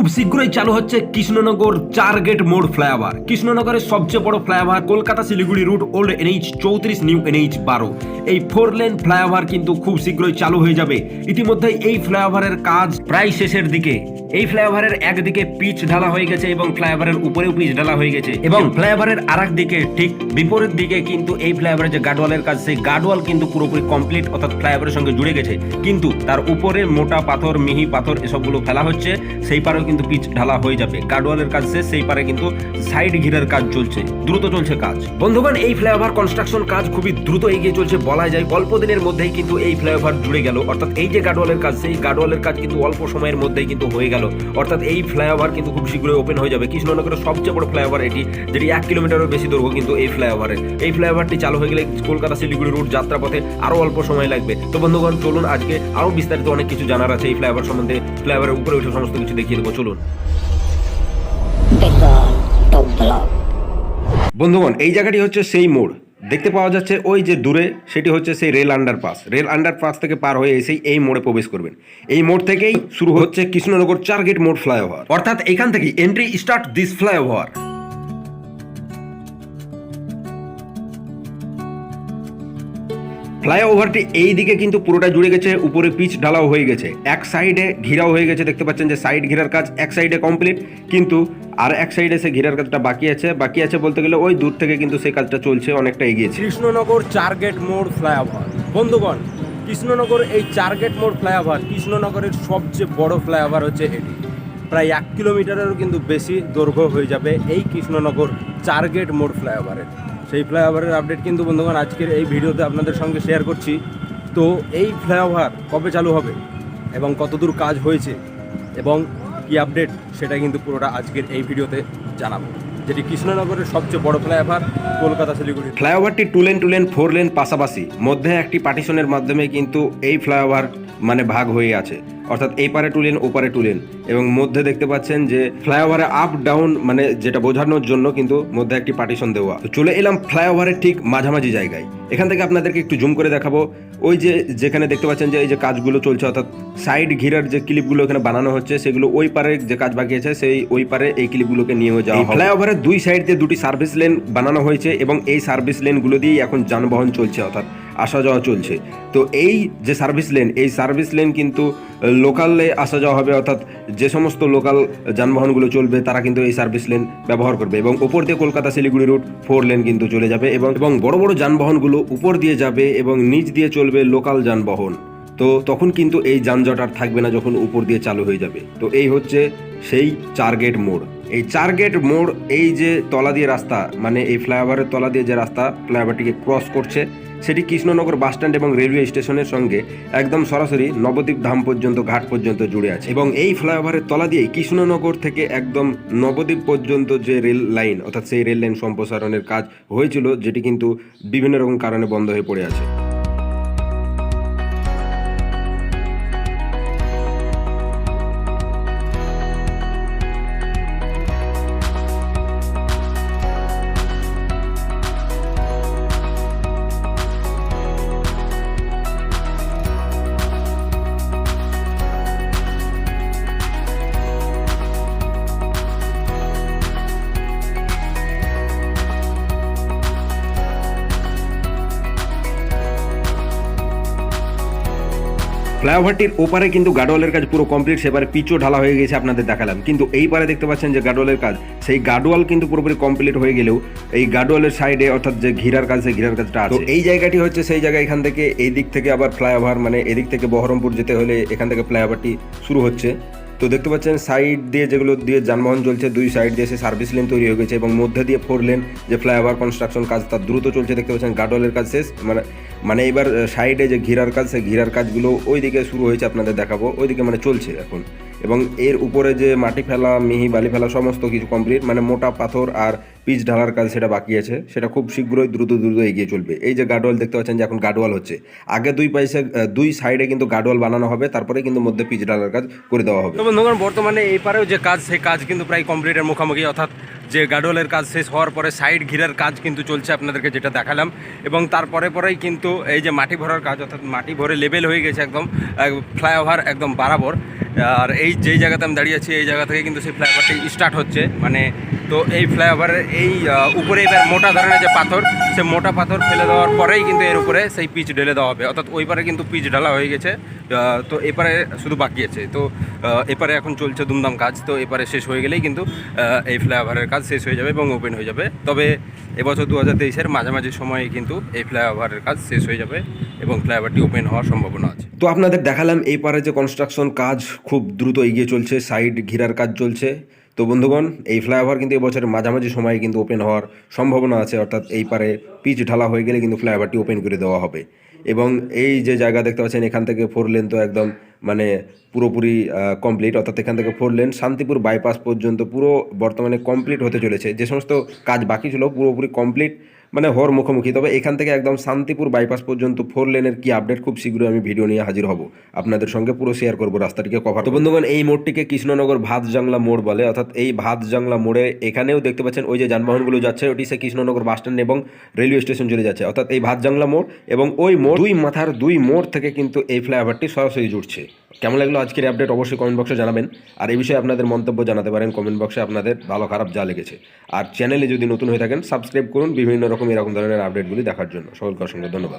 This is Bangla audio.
খুব শীঘ্রই চালু হচ্ছে কৃষ্ণনগর চার গেট মোড় ফ্লাইওভার। কৃষ্ণনগরের সবচেয়ে বড় flyover Kolkata Siliguri route old NH চৌত্রিশ, নিউ এনএইচ বারো। এই ফোর লেন ফ্লাইওভার কিন্তু খুব শীঘ্রই চালু হয়ে যাবে। ইতিমধ্যে এই ফ্লাইওভারের কাজ প্রায় শেষের দিকে। এই ফ্লাইওভারের একদিকে পিচ ঢালা হয়ে গেছে এবং ফ্লাইওভারের উপরেও পিচ ঢালা হয়ে গেছে। এবং ফ্লাইওভারের আর দিকে ঠিক বিপরীত দিকে কিন্তু এই ফ্লাইওভারের যে গার্ডওয়ালের কাজ, সেই গার্ডওয়াল কিন্তু পুরোপুরি কমপ্লিট অর্থাৎ ফ্লাইওভারের সঙ্গে জুড়ে গেছে। কিন্তু তার উপরে মোটা পাথর, মিহি পাথর এসবগুলো ফেলা হচ্ছে। সেই পারেও কিন্তু পিচ ঢালা হয়ে যাবে। গার্ডওয়ালের কাজ শেষ, সেই পারে কিন্তু সাইড ঘিরের কাজ চলছে। দ্রুত চলছে কাজ। বন্ধুগণ, এই ফ্লাইওভার কনস্ট্রাকশন কাজ খুবই দ্রুত এগিয়ে চলছে বলা যায় অল্প দিনের মধ্যেই কিন্তু এই ফ্লাইওভার জুড়ে গেল। অর্থাৎ এই যে গার্ডওয়ালের কাজ, সেই গার্ডওয়ালের কাজ কিন্তু অল্প সময়ের মধ্যেই কিন্তু হয়ে গেল। অর্থাৎ এই ফ্লাইওভার কিন্তু খুব শীঘ্রই ওপেন হয়ে যাবে। কৃষ্ণনগরের সবচেয়ে বড় ফ্লাইওভার এটি, যেটি এক কিলোমিটারেরও বেশি দৈর্ঘ্য কিন্তু এই ফ্লাইওভারের এই ফ্লাইওভারটি চালু হয়ে গেলে কলকাতা, শিলিগুড়ি রুট যাত্রাপথে আরও অল্প সময় লাগবে। তো বন্ধুগণ, চলুন আজকে আরও বিস্তারিত অনেক কিছু জানার আছে এই ফ্লাইওভার সম্বন্ধে। ফ্লাইওভারের উপরে উঠে সমস্ত কিছু দেখিয়ে দেবো। চলুন বন্ধুগণ, এই জায়গাটি হচ্ছে সেই মোড়। দেখতে পাওয়া যাচ্ছে ওই যে দূরে, সেটি হচ্ছে সেই রেল আন্ডারপাস। রেল আন্ডারপাস থেকে পার হয়ে এসেই এই মোড়ে প্রবেশ করবেন। এই মোড় থেকেই শুরু হচ্ছে কৃষ্ণনগর চার গেট মোড় ফ্লাইওভার। অর্থাৎ এখান থেকে এন্ট্রি স্টার্ট দিস ফ্লাইওভার ফ্লাইওভারটি এই দিকে কিন্তু পুরোটা জুড়ে গেছে, উপরে পিচ ঢালাও হয়ে গেছে। এক সাইডে ঘিরাও হয়ে গেছে, দেখতে পাচ্ছেন যে সাইড ঘিরার কাজ এক সাইডে কমপ্লিট কিন্তু আর এক সাইডে সে ঘিরার কাজটা বাকি আছে। বাকি আছে বলতে গেলে ওই দূর থেকে কিন্তু সেই কাজটা চলছে, অনেকটা এগিয়েছে। কৃষ্ণনগর চার গেট মোড় ফ্লাইওভার বন্ধুগণ, কৃষ্ণনগর এই চার গেট মোড় ফ্লাইওভার কৃষ্ণনগরের সবচেয়ে বড় ফ্লাইওভার হচ্ছে এটি। প্রায় এক কিলোমিটারেরও কিন্তু বেশি দৈর্ঘ্য হয়ে যাবে এই কৃষ্ণনগর চার গেট মোড় ফ্লাইওভারের সেই ফ্লাইওভারের আপডেট কিন্তু বন্ধুগণ আজকের এই ভিডিওতে আপনাদের সঙ্গে শেয়ার করছি। তো এই ফ্লাইওভার কবে চালু হবে এবং কতদূর কাজ হয়েছে এবং কি আপডেট সেটা কিন্তু পুরোটা আজকের এই ভিডিওতে জানাব। যেটি কৃষ্ণনগরের সবচেয়ে বড় flyover Kolkata Siliguri ফ্লাইওভারটি two lane two lane four lane পাশাপাশি মধ্যে একটি পার্টিশনের মাধ্যমে কিন্তু এই ফ্লাইওভার মানে ভাগ হয়ে আছে। অর্থাৎ এই পারে টু লেন ও পারে টু লেন এবং মধ্যে দেখতে পাচ্ছেন যে ফ্লাইওভারে আপ ডাউন মানে যেটা বোঝানোর জন্য কিন্তু মধ্যে একটি পার্টিশন দেওয়া। তো চলে এলাম ফ্লাইওভারের ঠিক মাঝামাঝি জায়গায়। এখান থেকে আপনাদেরকে একটু জুম করে দেখাবো। ওই যে যেখানে দেখতে পাচ্ছেন যে এই যে কাজগুলো চলছে অর্থাৎ সাইড ঘিরার যে ক্লিপগুলো এখানে বানানো হচ্ছে সেগুলো ওই পারে যে কাজ বাকি আছে সেই ওই পারে এই ক্লিপগুলোকে নিয়ে যাওয়া ফ্লাইওভারের দুই সাইড দিয়ে দুটি সার্ভিস লেন বানানো হয়েছে এবং এই সার্ভিস লেনগুলো দিয়েই এখন যানবাহন চলছে অর্থাৎ আসা যাওয়া চলছে। তো এই যে সার্ভিস লেন এই সার্ভিস লেন কিন্তু লোকালে আসা যাওয়া হবে, অর্থাৎ যে সমস্ত লোকাল যানবাহনগুলো চলবে, তারা কিন্তু এই সার্ভিস লেন ব্যবহার করবে এবং উপর দিয়ে Kolkata Siliguri route four lane কিন্তু চলে যাবে এবং এবং বড় বড় যানবাহনগুলো উপর দিয়ে যাবে এবং নিচ দিয়ে চলবে লোকাল যানবাহন। তো তখন কিন্তু এই যানজট আর থাকবে না যখন উপর দিয়ে চালু হয়ে যাবে। তো এই হচ্ছে সেই চার গেট মোড় এই চার গেট মোড়, এই যে তলা দিয়ে রাস্তা মানে এই ফ্লাইওভারের তলা দিয়ে যে রাস্তা ফ্লাইওভারটিকে ক্রস করছে, সেটি কৃষ্ণনগর বাসস্ট্যান্ড এবং রেলওয়ে স্টেশনের সঙ্গে একদম সরাসরি নবদ্বীপ ধাম পর্যন্ত, ঘাট পর্যন্ত জুড়ে আছে। এবং এই ফ্লাইওভারের তলা দিয়ে কৃষ্ণনগর থেকে একদম নবদ্বীপ পর্যন্ত যে রেল লাইন, অর্থাৎ সেই রেল লাইন সম্প্রসারণের কাজ হয়েছিল, যেটি কিন্তু বিভিন্ন রকম কারণে বন্ধ হয়ে পড়ে আছে। ফ্লাইওভারটির ওপারে কিন্তু গাডোয়ালের কাজ পুরো কমপ্লিট সেবারে পিচও ঢালা হয়ে গেছে আপনাদের দেখালাম। কিন্তু এই পারে দেখতে পাচ্ছেন যে গাডোয়ালের কাজ সেই গাডোয়াল কিন্তু পুরোপুরি কমপ্লিট হয়ে গেলেও এই গাডোয়ালের সাইডে অর্থাৎ যে ঘিরার কাজ সেই ঘিরার কাজটা আছে। তো এই জায়গাটি হচ্ছে সেই জায়গা এখান থেকে এই দিক থেকে আবার ফ্লাইওভার মানে এদিক থেকে বহরমপুর যেতে হলে এখান থেকে ফ্লাইওভারটি শুরু হচ্ছে। তো দেখতে পাচ্ছেন সাইড দিয়ে যেগুলো দিয়ে যানবাহন চলছে, দুই সাইড দিয়ে সে সার্ভিস লেন তৈরি হয়ে গেছে এবং মধ্যে দিয়ে ফোর লেন যে ফ্লাইওভার কনস্ট্রাকশন কাজ তার দ্রুত চলছে। দেখতে পাচ্ছেন গাডোয়ালের কাজ শেষ। মানে মানে এবার সাইডে যে ঘিরার কাজ, সেই ঘিরার কাজগুলো ওইদিকে শুরু হয়েছে, আপনাদের দেখাবো। ওইদিকে মানে চলছে এখন। এবং এর উপরে যে মাটি ফেলা, মিহি, বালি ফেলা সমস্ত কিছু কমপ্লিট মানে মোটা পাথর আর পিচ ঢালার কাজ সেটা বাকি আছে। সেটা খুব শীঘ্রই দ্রুত দ্রুত এগিয়ে চলবে। এই যে গাডওয়াল দেখতে পাচ্ছেন যে এখন গাডওয়াল হচ্ছে। আগে দুই পাশে দুই সাইডে কিন্তু গাডওয়াল বানানো হবে, তারপরে কিন্তু মধ্যে পিচ ঢালার কাজ করে দেওয়া হবে। তো বন্ধুগণ বর্তমানে এই পারেও যে কাজ, সেই কাজ কিন্তু প্রায় কমপ্লিটের মুখোমুখি, অর্থাৎ যে গাডোলের কাজ শেষ হওয়ার পরে সাইড ঘিরার কাজ কিন্তু চলছে আপনাদেরকে যেটা দেখালাম। এবং তারপরে পরেই কিন্তু এই যে মাটি ভরার কাজ, অর্থাৎ মাটি ভরে লেভেল হয়ে গেছে একদম ফ্লাইওভার একদম বরাবর। আর এই যেই জায়গাতে আমি দাঁড়িয়ে আছি, এই জায়গা থেকে কিন্তু সেই ফ্লাইওভারটি স্টার্ট হচ্ছে। মানে তো এই ফ্লাইওভারের এই উপরে এবার মোটা ধরনের যে পাথর, সে মোটা পাথর ফেলে দেওয়ার পরেই কিন্তু এর উপরে সেই পিচ ঢেলে দেওয়া হবে। অর্থাৎ ওই পারে কিন্তু পিচ ঢালা হয়ে গেছে। তো এপারে শুধু বাকি আছে। তো এপারে এখন চলছে দুমদাম কাজ। তো এপারে শেষ হয়ে গেলেই কিন্তু এই ফ্লাইওভারের কাজ শেষ হয়ে যাবে এবং ওপেন হয়ে যাবে। তবে এবছর দু হাজার তেইশের মাঝামাঝি সময়ে কিন্তু এই ফ্লাইওভারের কাজ শেষ হয়ে যাবে এবং ফ্লাইওভারটি ওপেন হওয়ার সম্ভাবনা আছে। তো আপনাদের দেখালাম এই পারে যে কনস্ট্রাকশন কাজ খুব দ্রুত এগিয়ে চলছে সাইড ঘিরার কাজ চলছে। তো বন্ধুগণ, এই ফ্লাইওভার কিন্তু এবছরের মাঝামাঝি সময়ে কিন্তু ওপেন হওয়ার সম্ভাবনা আছে, অর্থাৎ এই পারে পিচ ঢালা হয়ে গেলে কিন্তু ফ্লাইওভারটি ওপেন করে দেওয়া হবে। এবং এই যে জায়গা দেখতে পাচ্ছেন, এখান থেকে ফোর লেন তো একদম মানে পুরোপুরি কমপ্লিট অর্থাৎ এখান থেকে ফোর লেন শান্তিপুর বাইপাস পর্যন্ত পুরো বর্তমানে কমপ্লিট হতে চলেছে। যে সমস্ত কাজ বাকি ছিল, পুরোপুরি কমপ্লিট মানে হর মুখোমুখি। তবে এখান থেকে একদম শান্তিপুর বাইপাস পর্যন্ত ফোর লেনের কি আপডেট খুব শীঘ্রই আমি ভিডিও নিয়ে হাজির হব। আপনাদের সঙ্গে পুরো শেয়ার করব রাস্তাটিকে কভার তো বন্ধুগণ এই মোড়টিকে কৃষ্ণনগর ভাত জাংলা মোড় বলে অর্থাৎ এই ভাত জাংলা মোড়ে এখানেও দেখতে পাচ্ছেন ওই যে যানবাহনগুলো যাচ্ছে ওটি সে কৃষ্ণনগর বাস স্ট্যান্ড এবং রেলওয়ে স্টেশন চলে যাচ্ছে। অর্থাৎ এই ভাত জাংলা মোড় এবং ওই মোড় দুই মাথার দুই মোড় থেকে কিন্তু এই ফ্লাইওভারটি সরাসরি জুড়ছে। কেমন লাগল আজকের আপডেট অবশ্যই কমেন্ট বক্সে জানাবেন। আর এই বিষয়ে আপনাদের মন্তব্য জানাতে পারেন কমেন্ট বক্সে আপনাদের ভালো খারাপ যা লেগেছে। আর চ্যানেলে যদি নতুন হয়ে থাকেন সাবস্ক্রাইব করুন। বিভিন্ন রকম এরকম ধরনের আপডেটগুলি দেখার জন্য। সকলকে অসংখ্য ধন্যবাদ।